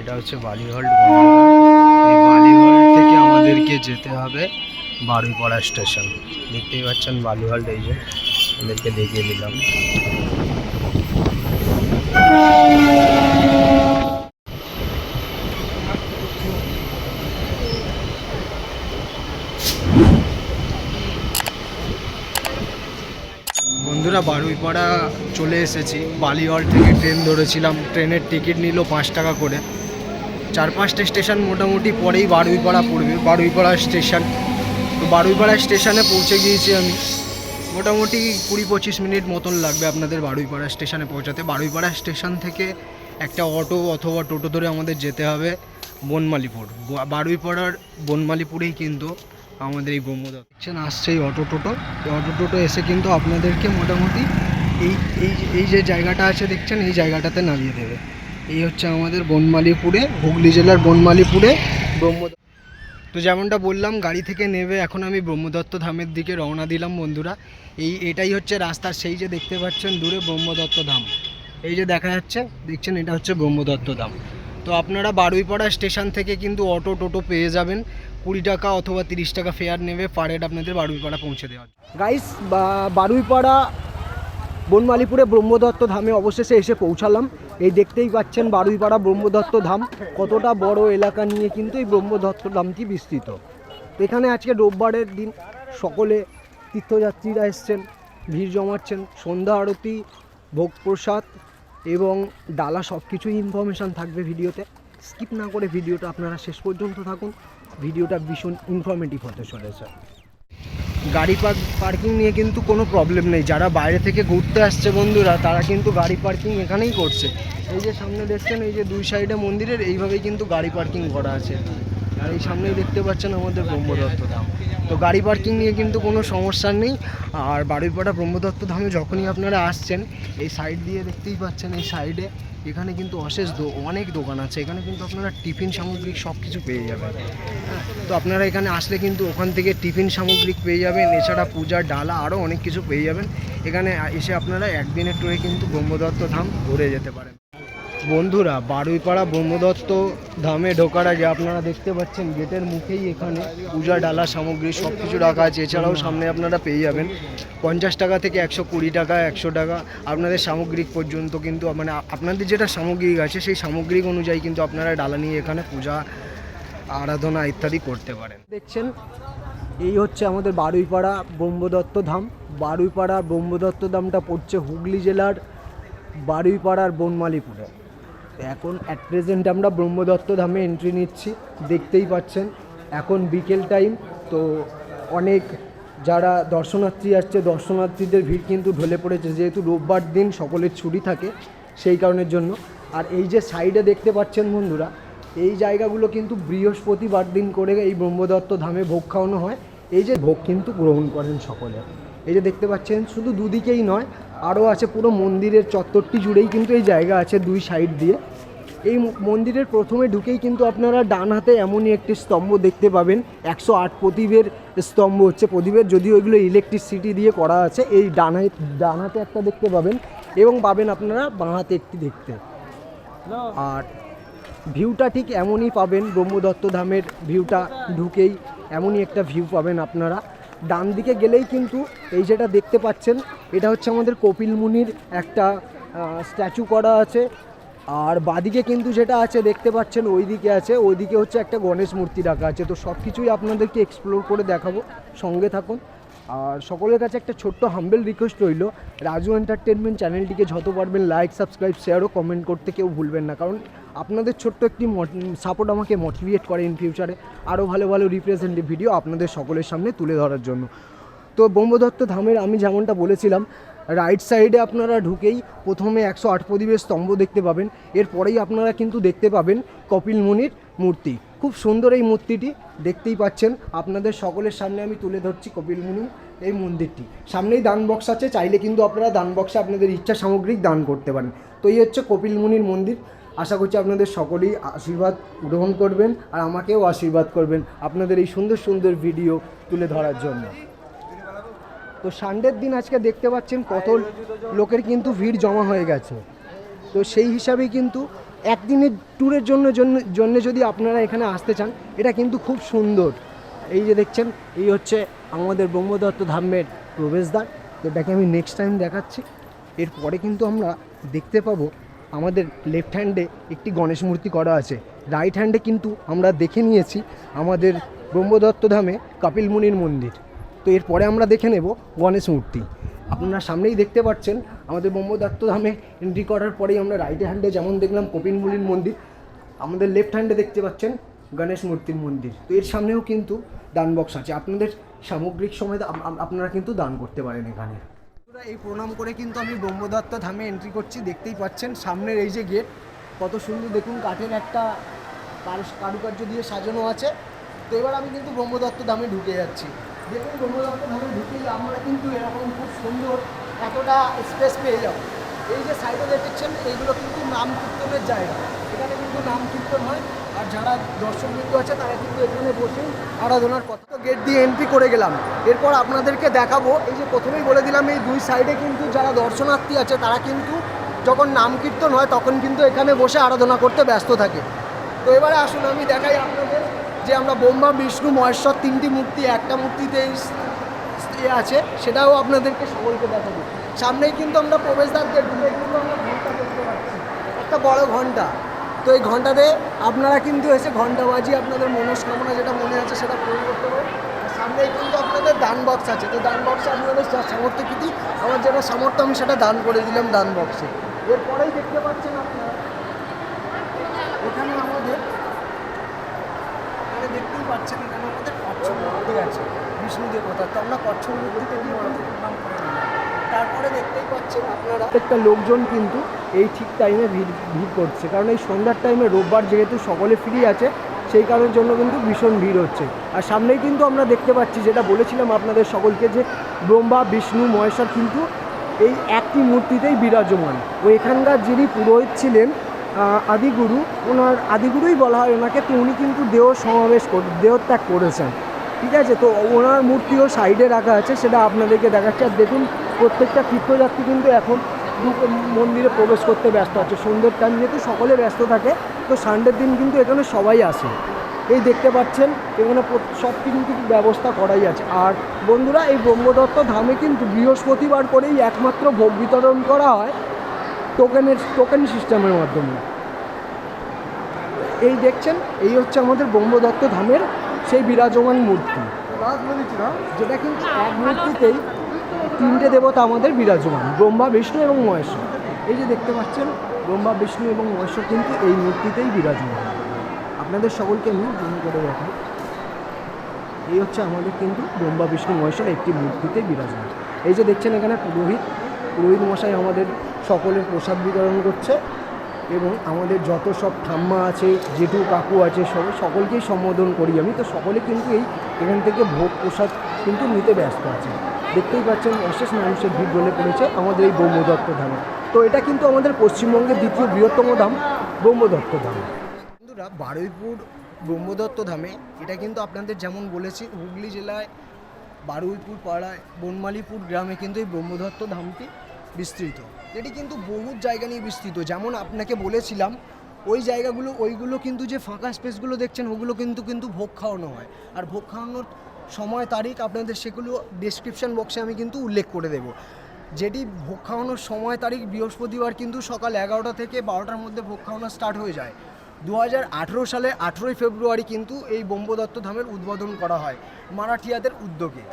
এটা হচ্ছে বালিহল্ট এই থেকে আমাদেরকে যেতে হবে বারুইপাড়া স্টেশন। দেখতেই পাচ্ছেন বালিহল্ট এই যে, আমাদেরকে দেখিয়ে দিলাম। বন্ধুরা, বারুইপাড়া চলে এসেছি। বালিহল থেকে ট্রেন ধরেছিলাম। ট্রেনের টিকিট নিল পাঁচ টাকা করে। চার পাঁচটা স্টেশন মোটামুটি পরেই বারুইপাড়া পড়বে, বারুইপাড়া স্টেশন। তো বারুইপাড়া স্টেশনে পৌঁছে গিয়েছি আমি। মোটামুটি কুড়ি পঁচিশ মিনিট মতন লাগবে আপনাদের বারুইপাড়া স্টেশনে পৌঁছাতে। বারুইপাড়া স্টেশন থেকে একটা অটো অথবা টোটো ধরে আমাদের যেতে হবে বনমালীপুর। বারুইপাড়ার বনমালীপুরেই কিন্তু আমাদের এই ব্রহ্মদত্ত দেখছেন আসছে এই অটো টোটো। এই অটো টোটো এসে কিন্তু আপনাদেরকে মোটামুটি এই এই এই যে জায়গাটা আছে দেখছেন, এই জায়গাটাতে নামিয়ে দেবে। এই হচ্ছে আমাদের বনমালীপুরে, হুগলি জেলার বনমালীপুরে ব্রহ্মদত্ত তো যেমনটা বললাম, গাড়ি থেকে নেবে, এখন আমি ব্রহ্মদত্ত ধামের দিকে রওনা দিলাম বন্ধুরা। এই, এটাই হচ্ছে রাস্তার সেই যে দেখতে পাচ্ছেন দূরে ব্রহ্মদত্ত ধাম। এই যে দেখা যাচ্ছে, দেখছেন, এটা হচ্ছে ব্রহ্মদত্ত ধাম। তো আপনারা বারুইপাড়া স্টেশন থেকে কিন্তু অটো টোটো পেয়ে যাবেন। কুড়ি টাকা অথবা তিরিশ টাকা ফেয়ার নেবে পার হেড আপনাদের বারুইপাড়া পৌঁছে দেওয়া গাইস বারুইপাড়া বনমালীপুরে ব্রহ্মদত্ত ধামে অবশেষে এসে পৌঁছালাম। এই দেখতেই পাচ্ছেন বারুইপাড়া ব্রহ্মদত্ত ধাম। কতটা বড় এলাকা নিয়ে কিন্তু এই ব্রহ্মদত্ত ধামটি বিস্তৃত। এখানে আজকে রোববারের দিন সকলে তীর্থযাত্রীরা এসছেন, ভিড় জমাচ্ছেন। সন্ধ্যা আরতি, ভোগ প্রসাদ এবং ডালা সব কিছুই ইনফরমেশান থাকবে ভিডিওতে। স্কিপ না করে ভিডিওটা আপনারা শেষ পর্যন্ত থাকুন। ভিডিওটা ভীষণ ইনফরমেটিভ হতে চলেছে। গাড়ি পার্ক, পার্কিং নিয়ে কিন্তু কোনো প্রবলেম নেই। যারা বাইরে থেকে ঘুরতে আসছে বন্ধুরা, তারা কিন্তু গাড়ি পার্কিং এখানেই করছে। এই যে সামনে দেখছেন, এই যে দুই সাইডে মন্দিরের, এইভাবেই কিন্তু গাড়ি পার্কিং করা আছে। আর এই সামনেই দেখতে পাচ্ছেন আমাদের ব্রহ্মদত্ত ধাম। তো গাড়ি পার্কিং নিয়ে কিন্তু কোনো সমস্যা নেই। আর বাড়িপাড়া ব্রহ্মদত্ত ধামে যখনই আপনারা আসছেন, এই সাইড দিয়ে দেখতেই পাচ্ছেন, এই সাইডে এখানে কিন্তু অশেষ দো- অনেক দোকান আছে। এখানে কিন্তু আপনারা টিফিন সামগ্রী সব কিছু পেয়ে যাবেন। তো আপনারা এখানে আসলে কিন্তু ওখান থেকে টিফিন সামগ্রী পেয়ে যাবেন, এছাড়া পূজা, ডালা আরও অনেক কিছু পেয়ে যাবেন। এখানে এসে আপনারা একদিনের ট্যুরে কিন্তু ব্রহ্মদত্ত ধাম ঘুরে যেতে পারেন। বন্ধুরা, বারুইপাড়া ব্রহ্মদত্ত ধামে ঢোকার আগে আপনারা দেখতে পাচ্ছেন গেটের মুখেই এখানে পূজা, ডালা, সামগ্রী সব কিছু রাখা আছে। এছাড়াও সামনে আপনারা পেয়ে যাবেন পঞ্চাশ টাকা থেকে একশো কুড়ি টাকা, একশো টাকা। আপনাদের সামগ্রিক পর্যন্ত কিন্তু মানে আপনাদের যেটা সামগ্রিক আছে, সেই সামগ্রিক অনুযায়ী কিন্তু আপনারা ডালা নিয়ে এখানে পূজা, আরাধনা ইত্যাদি করতে পারেন। দেখছেন? এই হচ্ছে আমাদের বারুইপাড়া ব্রহ্মদত্ত ধাম। বারুইপাড়া ব্রহ্মদত্ত ধামটা পড়ছে হুগলি জেলার বারুইপাড়ার বনমালীপুরে। এখন অ্যাট প্রেজেন্ট আমরা ব্রহ্মদত্ত ধামে এন্ট্রি নিচ্ছি, দেখতেই পাচ্ছেন। এখন বিকেল টাইম তো অনেক যারা দর্শনার্থী আসছে, দর্শনার্থীদের ভিড় কিন্তু ঢলে পড়েছে। যেহেতু রোববার দিন সকলের ছুটি থাকে সেই কারণের জন্য। আর এই যে সাইডে দেখতে পাচ্ছেন বন্ধুরা, এই জায়গাগুলো কিন্তু বৃহস্পতিবার দিন করে এই ব্রহ্মদত্ত ধামে ভোগ খাওয়ানো হয়। এই যে ভোগ কিন্তু গ্রহণ করেন সকলে। এই যে দেখতে পাচ্ছেন, শুধু দুদিকেই নয় আরও আছে পুরো মন্দিরের চত্বরটি জুড়েই কিন্তু এই জায়গা আছে দুই সাইড দিয়ে। এই মন্দিরের প্রথমে ঢুকেই কিন্তু আপনারা ডান হাতে এমনই একটি স্তম্ভ দেখতে পাবেন, একশো আট প্রদীপের স্তম্ভ হচ্ছে প্রদীপের, যদিও এগুলো ইলেকট্রিসিটি দিয়ে করা আছে, এই ডান ডান হাতে একটা দেখতে পাবেন এবং পাবেন আপনারা বাঁ হাতে একটি দেখতে। আর ভিউটা ঠিক এমনই পাবেন, ব্রহ্মদত্ত ধামের ভিউটা ঢুকেই এমনই একটা ভিউ পাবেন আপনারা। ডান দিকে গেলেই কিন্তু এই যেটা দেখতে পাচ্ছেন, এটা হচ্ছে আমাদের কপিল মুনির একটা স্ট্যাচু করা আছে। আর বাদিকে কিন্তু যেটা আছে দেখতে পাচ্ছেন, ওইদিকে আছে। ওইদিকে হচ্ছে একটা গণেশ মূর্তি রাখা আছে। তো সব কিছুই আপনাদেরকে এক্সপ্লোর করে দেখাবো। সঙ্গে থাকুন। আর সকলের কাছে একটা ছোট্ট হাম্বেল রিকোয়েস্ট রইল। রাজু এন্টারটেনমেন্ট চ্যানেলটিকে যত পারবেন লাইক সাবস্ক্রাইব শেয়ার ও কমেন্ট করতে কেউ ভুলবেন না। কারণ আপনাদের ছোট্ট একটি সাপোর্ট আমাকে মোটিভেট করে ইন ফিউচারে আরও ভালো ভালো রিপ্রেজেন্টেটিভ ভিডিও আপনাদের সকলের সামনে তুলে ধরার জন্য। তো ব্রহ্মদত্ত ধামের আমি যেমনটা বলেছিলাম রাইট সাইডে আপনারা ঢুকেই প্রথমে একশো আট প্রদীপের স্তম্ভ দেখতে পাবেন। এরপরেই আপনারা কিন্তু দেখতে পাবেন কপিল মুনির মূর্তি। খুব সুন্দর এই মূর্তিটি, দেখতেই পাচ্ছেন। আপনাদের সকলের সামনে আমি তুলে ধরছি কপিল মুনি এই মন্দিরটি। সামনেই দান বক্স আছে, চাইলে কিন্তু আপনারা দান বক্সে আপনাদের ইচ্ছা সামগ্রিক দান করতে পারেন। তো এই হচ্ছে কপিল মুনির মন্দির। আশা করছি আপনাদের সকলেই আশীর্বাদ গ্রহণ করবেন আর আমাকেও আশীর্বাদ করবেন আপনাদের এই সুন্দর সুন্দর ভিডিও তুলে ধরার জন্য। তো সানডের দিন আজকে দেখতে পাচ্ছেন কত লোকের কিন্তু ভিড় জমা হয়ে গেছে। তো সেই হিসাবেই কিন্তু একদিনের ট্যুরের জন্য জন্য যদি আপনারা এখানে আসতে চান, এটা কিন্তু খুব সুন্দর। এই যে দেখছেন, এই হচ্ছে আমাদের ব্রহ্মদত্ত ধামের প্রবেশদ্বার। তো এটাকে আমি নেক্সট টাইম দেখাচ্ছি। এরপরে কিন্তু আমরা দেখতে পাবো আমাদের লেফট হ্যান্ডে একটি গণেশ মূর্তি করা আছে। রাইট হ্যান্ডে কিন্তু আমরা দেখে নিয়েছি আমাদের ব্রহ্মদত্ত ধামে কপিল মুনির মন্দির। তো এরপরে আমরা দেখে নেব গণেশ মূর্তি। আপনারা সামনেই দেখতে পাচ্ছেন আমাদের ব্রহ্মদত্ত ধামে এন্ট্রি করার পরেই আমরা রাইট হ্যান্ডে যেমন দেখলাম কপিল মুনির মন্দির, আমাদের লেফট হ্যান্ডে দেখতে পাচ্ছেন গণেশ মূর্তির মন্দির। তো এর সামনেও কিন্তু দান বক্স আছে। আপনাদের সামগ্রিক সময় আপনারা কিন্তু দান করতে পারেন এখানে। এই প্রণাম করে কিন্তু আমি ব্রহ্মদত্ত ধামে এন্ট্রি করছি। দেখতেই পাচ্ছেন সামনের এই যে গেট কত সুন্দর দেখুন কাঠের একটা কারু- কারুকার্য দিয়ে সাজানো আছে। তো এবার আমি কিন্তু ব্রহ্মদত্ত ধামে ঢুকে যাচ্ছি। দেখুন ব্রহ্মদত্ত ধামে ঢুকেই আমরা কিন্তু এরকম খুব সুন্দর এতটা স্পেস পেয়ে যাব। এই যে সাইডে দেখেছেন, এইগুলো কিন্তু নাম কীর্তনের জায়গা। এখানে কিন্তু নাম কীর্তন হয়, আর যারা দর্শকবৃন্দ আছে, তারা কিন্তু এখানে বসেই আরাধনার কথা। গেট দিয়ে এন্ট্রি করে গেলাম। এরপর আপনাদেরকে দেখাবো, এই যে প্রথমেই বলে দিলাম, এই দুই সাইডে কিন্তু যারা দর্শনার্থী আছে, তারা কিন্তু যখন নাম কীর্তন হয়, তখন কিন্তু এখানে বসে আরাধনা করতে ব্যস্ত থাকে। তো এবারে আসুন, আমি দেখাই আপনাদের। যে আমরা ব্রহ্মা বিষ্ণু, মহেশ্বর তিনটি মূর্তি, একটা মূর্তিতে আছে, সেটাও আপনাদেরকে সকলকে দেখাবো। সামনেই কিন্তু আমরা প্রবেশদ্বার দিয়ে ঢুকে কিন্তু আমরা ঘণ্টা দেখতে পাচ্ছি। একটা বড় ঘণ্টা। তো এই ঘন্টাতে আপনারা কিন্তু এসে ঘণ্টা বাজি আপনাদের মনস্কামনা যেটা মনে আছে সেটা পূরণ করতে পারেন। আর সামনেই কিন্তু আপনাদের দান বক্স আছে। তো দান বক্সে আপনাদের যা সামর্থ্য কিটি আমার যেটা সামর্থ্য আমি সেটা দান করে দিলাম দান বক্সে এরপরেই দেখতে পাচ্ছেন আপনারা, এখানে আমাদের দেখতেই পাচ্ছেন এখানে আমাদের আছে দেবতা। তো আমরা প্রণাম করে তারপরে দেখতেই পাচ্ছেন আপনারা প্রত্যেকটা লোকজন কিন্তু এই ঠিক টাইমে ভিড় ভিড় করছে। কারণ এই সন্ধ্যার টাইমে রোববার যেহেতু সকলে ফ্রি আছে, সেই কারণের জন্য কিন্তু ভীষণ ভিড় হচ্ছে। আর সামনেই কিন্তু আমরা দেখতে পাচ্ছি, যেটা বলেছিলাম আপনাদের সকলকে যে ব্রহ্মা, বিষ্ণু, মহেশ্বর কিন্তু এই একটি মূর্তিতেই বিরাজমান। ও এখানকার যিনি পুরোহিত ছিলেন আদিগুরু, ওনার আদিগুরুই বলা হয় ওনাকে, তো উনি কিন্তু দেহ সমাবেশ দেহত্যাগ করেছেন। ঠিক আছে? তো ওনার মূর্তিও সাইডে রাখা আছে, সেটা আপনাদেরকে দেখাচ্ছে। আর দেখুন, প্রত্যেকটা তীর্থযাত্রী কিন্তু এখন মন্দিরে প্রবেশ করতে ব্যস্ত আছে। সন্ধ্যের টাইম যেহেতু সকলে ব্যস্ত থাকে, তো সানডের দিন কিন্তু এখানে সবাই আসে। এই দেখতে পাচ্ছেন, এখানে সব কিন্তু ব্যবস্থা করাই আছে। আর বন্ধুরা, এই ব্রহ্মদত্ত ধামে কিন্তু বৃহস্পতিবার করেই একমাত্র ভোগ বিতরণ করা হয়। টোকেনের, টোকেন সিস্টেমের মাধ্যমে। এই দেখছেন, এই হচ্ছে আমাদের ব্রহ্মদত্ত ধামের সেই বিরাজমান মূর্তি। যেটা কিন্তু এক মূর্তিতেই তিনটে দেবতা আমাদের বিরাজমান, ব্রহ্মা, বিষ্ণু এবং মহেশ্বর। এই যে দেখতে পাচ্ছেন, ব্রহ্মা, বিষ্ণু এবং মহেশ্বর কিন্তু এই মূর্তিতেই বিরাজমান। আপনাদের সকলকে আমি জুম করে দেখাই। এই হচ্ছে আমাদের কিন্তু ব্রহ্মা, বিষ্ণু, মহেশ্বর একটি মূর্তিতে বিরাজমান। এই যে দেখছেন এখানে পুরোহিত পুরোহিত মশাই আমাদের সকলের প্রসাদ বিতরণ করছে এবং আমাদের যত সব ঠাম্মা আছে, জেঠু, কাকু আছে সব সকলকেই সম্বোধন করি আমি। তো সকলে কিন্তু এই এখান থেকে ভোগ প্রসাদ কিন্তু নিতে ব্যস্ত আছে দেখতেই পাচ্ছেন অশেষ মানুষের ভিড় জ্বলে পড়েছে আমাদের এই ব্রহ্মদত্ত ধামে। তো এটা কিন্তু আমাদের পশ্চিমবঙ্গের দ্বিতীয় বৃহত্তম ধাম ব্রহ্মদত্ত ধাম। বন্ধুরা, বারুইপুর ব্রহ্মদত্ত ধামে এটা কিন্তু আপনাদের যেমন বলেছি, হুগলি জেলায়, বারুইপুর পাড়ায়, বনমালীপুর গ্রামে কিন্তু এই ব্রহ্মদত্ত ধামটি বিস্তৃত। এটি কিন্তু বহু জায়গা নিয়ে বিস্তৃত। যেমন আপনাকে বলেছিলাম, ওই জায়গাগুলো, ওইগুলো কিন্তু যে ফাঁকা স্পেসগুলো দেখছেন, ওগুলো কিন্তু কিন্তু ভোগ খাওয়ানো হয়। আর ভোগ খাওয়ানোর সময়, তারিখ আপনাদের সেগুলো ডেসক্রিপশন বক্সে আমি কিন্তু উল্লেখ করে দেবো। যেটি ভোগ খাওয়ানোর সময়, তারিখ বৃহস্পতিবার কিন্তু সকাল এগারোটা থেকে বারোটার মধ্যে ভোগ খাওয়ানো স্টার্ট হয়ে যায়। দু হাজার আঠেরো সালে আঠেরোই ফেব্রুয়ারি কিন্তু এই ব্রহ্মদত্ত ধামের উদ্বোধন করা হয় মারাঠিয়াদের উদ্যোগে।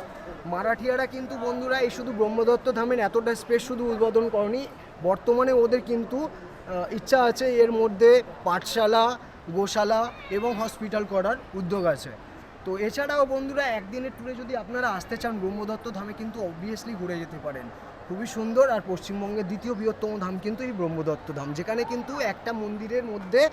মারাঠিয়ারা কিন্তু বন্ধুরা এই শুধু ব্রহ্মদত্ত ধামের এতটা স্পেস শুধু উদ্বোধন করেনি। বর্তমানে ওদের কিন্তু ইচ্ছা আছে এর মধ্যে পাঠশালা, গোশালা এবং হসপিটাল করার উদ্যোগ আছে। তো এছাড়াও বন্ধুরা একদিনের ট্যুরে যদি আপনারা আসতে চান, ব্রহ্মদত্ত ধামে কিন্তু অবভিয়াসলি ঘুরে যেতে পারেন। খুবই সুন্দর আর পশ্চিমবঙ্গের দ্বিতীয় বৃহত্তম ধাম কিন্তু এই ব্রহ্মদত্ত ধাম, যেখানে কিন্তু একটা মন্দিরের মধ্যে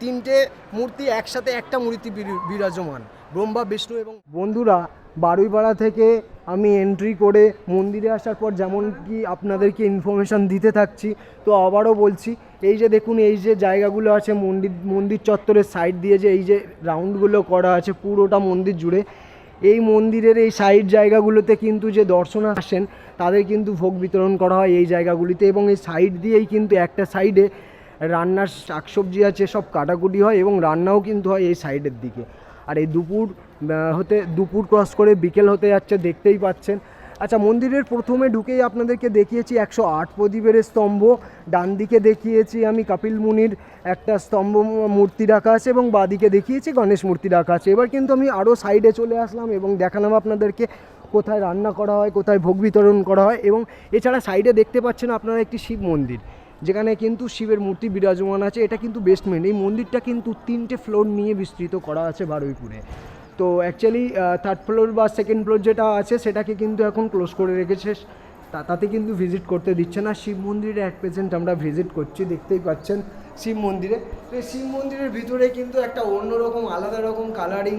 তিনটে মূর্তি একসাথে একটা মূর্তি বির- বিরাজমান। ব্রহ্মা, বিষ্ণু এবং বন্ধুরা বারুইপাড়া থেকে আমি এন্ট্রি করে মন্দিরে আসার পর যেমন কি আপনাদেরকে ইনফরমেশান দিতে থাকছি, তো আবারও বলছি, এই যে দেখুন, এই যে জায়গাগুলো আছে মন্দির মন্দির চত্বরের সাইড দিয়ে যে এই যে রাউন্ডগুলো করা আছে পুরোটা মন্দির জুড়ে, এই মন্দিরের এই সাইড জায়গাগুলোতে কিন্তু যে দর্শন আসেন, তাদের কিন্তু ভোগ বিতরণ করা হয় এই জায়গাগুলিতে এবং এই সাইড দিয়েই কিন্তু একটা সাইডে রান্নার শাকসবজি আছে, সব কাটাকুটি হয় এবং রান্নাও কিন্তু হয় এই সাইডের দিকে। আর এই দুপুর হতে দুপুর ক্রস করে বিকেল হতে যাচ্ছে, দেখতেই পাচ্ছেন। আচ্ছা মন্দিরের প্রথমে ঢুকেই আপনাদেরকে দেখিয়েছি একশো আট প্রদীপের স্তম্ভ। ডান দিকে দেখিয়েছি আমি কাপিল মুনির একটা স্তম্ভ মূর্তি রাখা আছে এবং বাদিকে দেখিয়েছি গণেশ মূর্তি রাখা আছে। এবার কিন্তু আমি আরও সাইডে চলে আসলাম এবং দেখালাম আপনাদেরকে কোথায় রান্না করা হয়, কোথায় ভোগ বিতরণ করা হয় এবং এছাড়া সাইডে দেখতে পাচ্ছেন আপনারা একটি শিব মন্দির, যেখানে কিন্তু শিবের মূর্তি বিরাজমান আছে। এটা কিন্তু বেস্টমেন্ট এই মন্দিরটা কিন্তু তিনটে ফ্লোর নিয়ে বিস্তৃত করা আছে বারুইপুরে। তো অ্যাকচুয়ালি থার্ড ফ্লোর বা সেকেন্ড ফ্লোর যেটা আছে, সেটাকে কিন্তু এখন ক্লোজ করে রেখেছে। তাতে কিন্তু ভিজিট করতে দিচ্ছে না। শিব মন্দিরে অ্যাট প্রেজেন্ট আমরা ভিজিট করছি, দেখতেই পাচ্ছেন। শিব মন্দিরে। তো শিব মন্দিরের ভিতরে কিন্তু একটা অন্যরকম আলাদা রকম কালারিং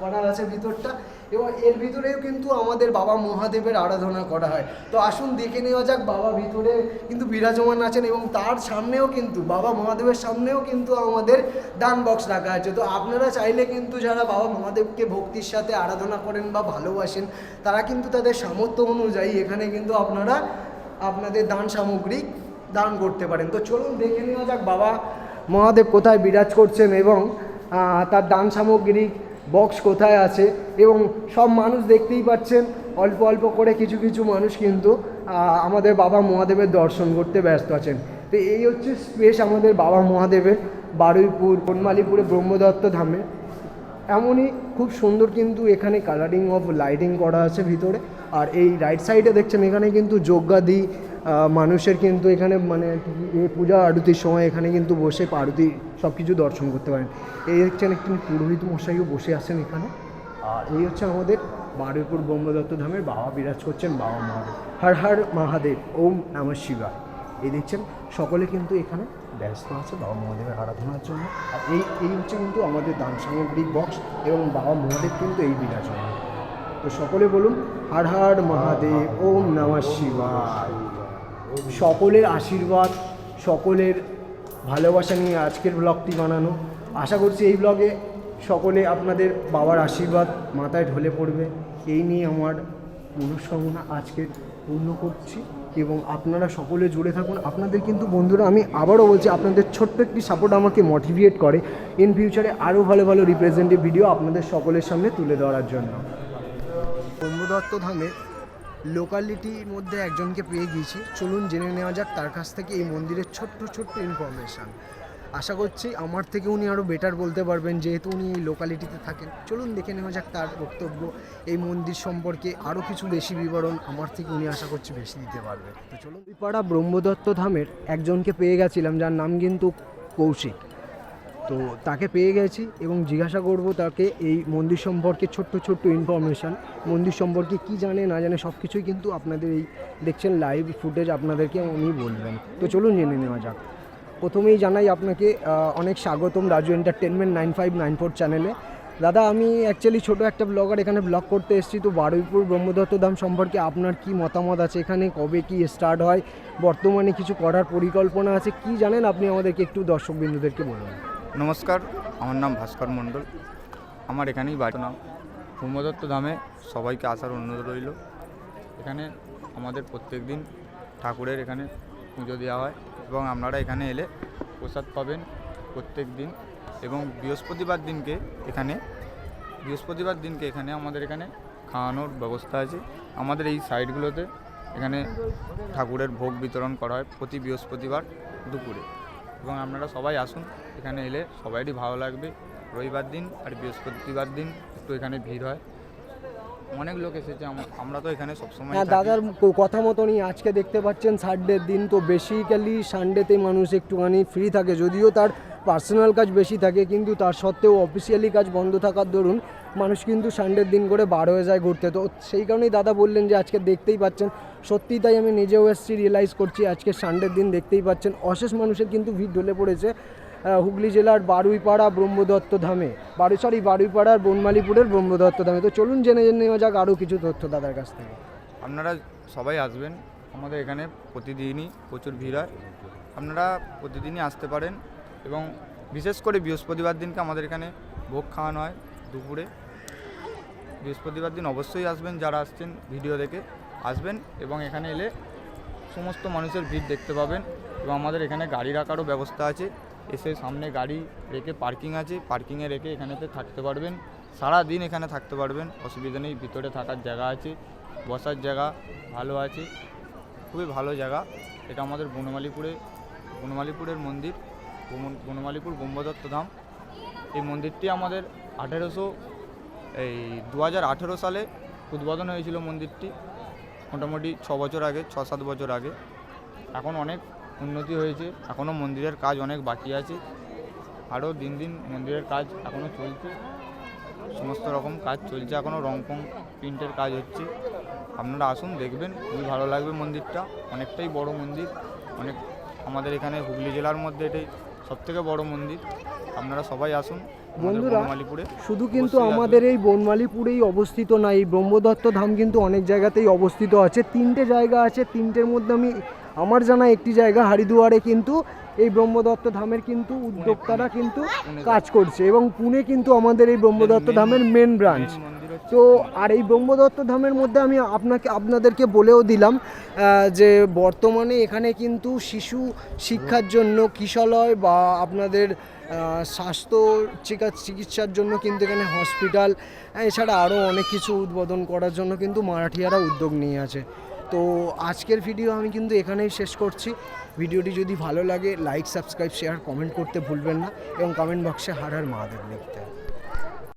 করা আছে ভিতরটা এবং এর ভিতরেও কিন্তু আমাদের বাবা মহাদেবের আরাধনা করা হয়। তো আসুন দেখে নেওয়া যাক বাবা ভিতরে কিন্তু বিরাজমান আছেন এবং তার সামনেও কিন্তু, বাবা মহাদেবের সামনেও কিন্তু আমাদের দান বক্স রাখা আছে। তো আপনারা চাইলে কিন্তু যারা বাবা মহাদেবকে ভক্তির সাথে আরাধনা করেন বা ভালোবাসেন, তারা কিন্তু তাদের সামর্থ্য অনুযায়ী এখানে কিন্তু আপনারা আপনাদের দান সামগ্রী দান করতে পারেন। তো চলুন দেখে নেওয়া যাক বাবা মহাদেব কোথায় বিরাজ করছেন এবং তার দান সামগ্রী বক্স কোথায় আছে এবং সব মানুষ দেখতেই পাচ্ছেন। অল্প অল্প করে কিছু কিছু মানুষ কিন্তু আমাদের বাবা মহাদেবের দর্শন করতে ব্যস্ত আছেন। তো এই হচ্ছে স্পেস আমাদের বাবা মহাদেবের বারুইপুর বনমালীপুরে ব্রহ্মদত্ত ধামে। এমনই খুব সুন্দর কিন্তু এখানে কালারিং অফ লাইটিং করা আছে ভিতরে। আর এই রাইট সাইডে দেখছেন এখানে কিন্তু যজ্ঞাদি মানুষের কিন্তু এখানে মানে পূজা আরতির সময় এখানে কিন্তু বসে আরতি সব কিছু দর্শন করতে পারেন। এই দেখছেন একটি পুরোহিত মশাইও বসে আছেন এখানে। আর এই হচ্ছে আমাদের বারুইপুর ব্রহ্মদত্ত ধামের বাবা বিরাজ করছেন, বাবা মহাদেব হর হর মহাদেব, ওম নমঃ শিবায়। এই দেখছেন, সকলে কিন্তু এখানে ব্যস্ত আছে, বাবা মহাদেবের আরাধনার জন্য। আর এই এই হচ্ছে কিন্তু আমাদের দান সামগ্রিক বক্স এবং বাবা মহাদেব কিন্তু এই বিরাজমান। তো সকলে বলুন, হর হর মহাদেব, ওম নমঃ শিবায়। সকলের আশীর্বাদ, সকলের ভালোবাসা নিয়ে আজকের ব্লগটি বানানো। আশা করছি এই ব্লগে সকলে আপনাদের বাবার আশীর্বাদ মাথায় ঢলে পড়বে। এই নিয়ে আমার মনস্কামনা আজকে পূর্ণ করছি এবং আপনারা সকলে জুড়ে থাকুন। আপনাদের কিন্তু বন্ধুরা, আমি আবারও বলছি, আপনাদের ছোট্ট একটি সাপোর্ট আমাকে মোটিভেট করে। ইন ফিউচারে আরও ভালো ভালো রিপ্রেজেন্টেটিভ ভিডিও আপনাদের সকলের সামনে তুলে ধরার জন্য। ব্রহ্মদত্ত ধামের লোকালিটির মধ্যে একজনকে পেয়ে গিয়েছি। চলুন জেনে নেওয়া যাক তার কাছ থেকে এই মন্দিরের ছোট্ট ছোট্ট ইনফরমেশান আশা করছি আমার থেকে উনি আরও বেটার বলতে পারবেন, যেহেতু উনি এই লোকালিটিতে থাকেন। চলুন দেখে নেওয়া যাক তার বক্তব্য। এই মন্দির সম্পর্কে আরও কিছু বেশি বিবরণ আমার থেকে উনি আশা করছি বেশি দিতে পারবেন। তো চলুন। পাড়া ব্রহ্মদত্ত ধামের একজনকে পেয়ে গেছিলাম, যার নাম কিন্তু কৌশিক। তো তাকে পেয়ে গেছি এবং জিজ্ঞাসা করব তাকে এই মন্দির সম্পর্কে ছোট্ট ছোট্ট ইনফরমেশান মন্দির সম্পর্কে কি জানে, না জানে সব কিছুই কিন্তু আপনাদের এই দেখছেন লাইভ ফুটেজ আপনাদেরকে উনি বলবেন। তো চলুন জেনে নেওয়া যাক। প্রথমেই জানাই আপনাকে অনেক স্বাগতম Raju entertainment nine five nine four চ্যানেলে দাদা, আমি অ্যাকচুয়ালি ছোটো একটা ব্লগার এখানে ব্লগ করতে এসেছি। তো বারুইপুর ব্রহ্মদত্ত ধাম সম্পর্কে আপনার কি মতামত আছে? এখানে কবে কি স্টার্ট হয়? বর্তমানে কিছু করার পরিকল্পনা আছে? কি জানেন আপনি আমাদেরকে? একটু দর্শক বিন্দুদেরকে বলুন। নমস্কার, আমার নাম ভাস্কর মণ্ডল। আমার এখানেই বাড়ি। নাম ব্রহ্মদত্ত ধামে। সবাইকে আসার অনুরোধ রইল। এখানে আমাদের প্রত্যেক দিন ঠাকুরের এখানে পুজো দেওয়া হয় এবং আপনারা এখানে এলে প্রসাদ পাবেন প্রত্যেক দিন এবং বৃহস্পতিবার দিনকে এখানে, বৃহস্পতিবার দিনকে এখানে আমাদের এখানে খাওয়ানোর ব্যবস্থা আছে। আমাদের এই সাইডগুলোতে এখানে ঠাকুরের ভোগ বিতরণ করা হয় প্রতি বৃহস্পতিবার দুপুরে। এবং আপনারা সবাই আসুন এখানে এলে সবাইরই ভালো লাগবে। রবিবার দিন আর বৃহস্পতিবার দিন একটু এখানে ভিড় হয়। অনেক লোক এসেছে আমরা তো এখানে সবসময় হ্যাঁ দাদার কথা মতনই আজকে দেখতে পাচ্ছেন সানডের দিন তো বেসিক্যালি সানডেতে মানুষ একটুখানি ফ্রি থাকে যদিও তার পার্সোনাল কাজ বেশি থাকে কিন্তু তার সত্ত্বেও অফিসিয়ালি কাজ বন্ধ থাকার দরুন মানুষ কিন্তু সানডের দিন করে বার হয়ে যায় ঘুরতে। তো সেই কারণেই দাদা বললেন যে আজকে দেখতেই পাচ্ছেন সত্যিই তাই আমি নিজেও এসেছি রিয়েলাইজ করছি। আজকে সানডের দিন দেখতেই পাচ্ছেন, অশেষ মানুষের কিন্তু ভিড় ঢলে পড়েছে। হুগলি জেলার বারুইপাড়া ব্রহ্মদত্ত ধামে। বারু সরি বারুইপাড়ার বনমালীপুরের ব্রহ্মদত্ত ধামে। তো চলুন জেনে জেনে নেওয়া যাক আরও কিছু তথ্য দাদার কাছ থেকে। আপনারা সবাই আসবেন, আমাদের এখানে প্রতিদিনই প্রচুর ভিড় হয়। আপনারা প্রতিদিনই আসতে পারেন এবং বিশেষ করে বৃহস্পতিবার দিনকে আমাদের এখানে ভোগ খাওয়ানো হয় দুপুরে। বৃহস্পতিবার দিন অবশ্যই আসবেন, যারা আসছেন ভিডিও দেখে। আসবেন এবং এখানে এলে সমস্ত মানুষের ভিড় দেখতে পাবেন এবং আমাদের এখানে গাড়ি রাখারও ব্যবস্থা আছে। এসে সামনে গাড়ি রেখে পার্কিং আছে। পার্কিংয়ে রেখে এখানেতে থাকতে পারবেন। সারা দিন এখানে থাকতে পারবেন। অসুবিধা নেই। ভিতরে থাকার জায়গা আছে, বসার জায়গা ভালো আছে। খুবই ভালো জায়গা। এটা আমাদের বনমালীপুরে, বনমালীপুরের মন্দির। বন- বনমালীপুর ব্রহ্মদত্ত ধাম। এই মন্দিরটি আমাদের আঠেরোশো, এই দু হাজার আঠেরো সালে উদ্বোধন হয়েছিল মন্দিরটি। মোটামুটি ছ বছর আগে, ছ সাত বছর আগে। এখন অনেক উন্নতি হয়েছে। এখনও মন্দিরের কাজ অনেক বাকি আছে। আরও দিন দিন মন্দিরের কাজ এখনও চলছে। সমস্ত রকম কাজ চলছে। এখনও রং ফং প্রিন্টের কাজ হচ্ছে। আপনারা আসুন, দেখবেন খুবই ভালো লাগবে মন্দিরটা। অনেকটাই বড় মন্দির। অনেক আমাদের এখানে হুগলি জেলার মধ্যে এটাই সবথেকে বড় মন্দির। আপনারা সবাই আসুন। বন্ধুরা, শুধু কিন্তু আমাদের এই বনমালীপুরেই অবস্থিত না এই ব্রহ্মদত্ত ধাম কিন্তু অনেক জায়গাতেই অবস্থিত আছে। তিনটে জায়গা আছে তিনটের মধ্যে আমি আমার জানা একটি জায়গা হারিদুয়ারে কিন্তু এই ব্রহ্মদত্ত ধামের কিন্তু উদ্যোক্তারা কিন্তু কাজ করছে এবং পুনে কিন্তু আমাদের এই ব্রহ্মদত্ত ধামের মেন ব্রাঞ্চ মন্দির হচ্ছে তো আর এই ব্রহ্মদত্ত ধামের মধ্যে আমি আপনাকে, আপনাদেরকে বলেও দিলাম যে বর্তমানে এখানে কিন্তু শিশু শিক্ষার জন্য কিশলয় বা আপনাদের স্বাস্থ্য চিকা- চিকিৎসার জন্য কিন্তু এখানে হসপিটাল এছাড়া আরও অনেক কিছু উদ্বোধন করার জন্য কিন্তু মারাঠিয়ারা উদ্যোগ নিয়ে আছে। তো আজকের ভিডিও আমি কিন্তু এখানেই শেষ করছি। ভিডিওটি যদি ভালো লাগে লাইক সাবস্ক্রাইব শেয়ার কমেন্ট করতে ভুলবেন না এবং কমেন্ট বক্সে হার হার মহাদেব লিখতে।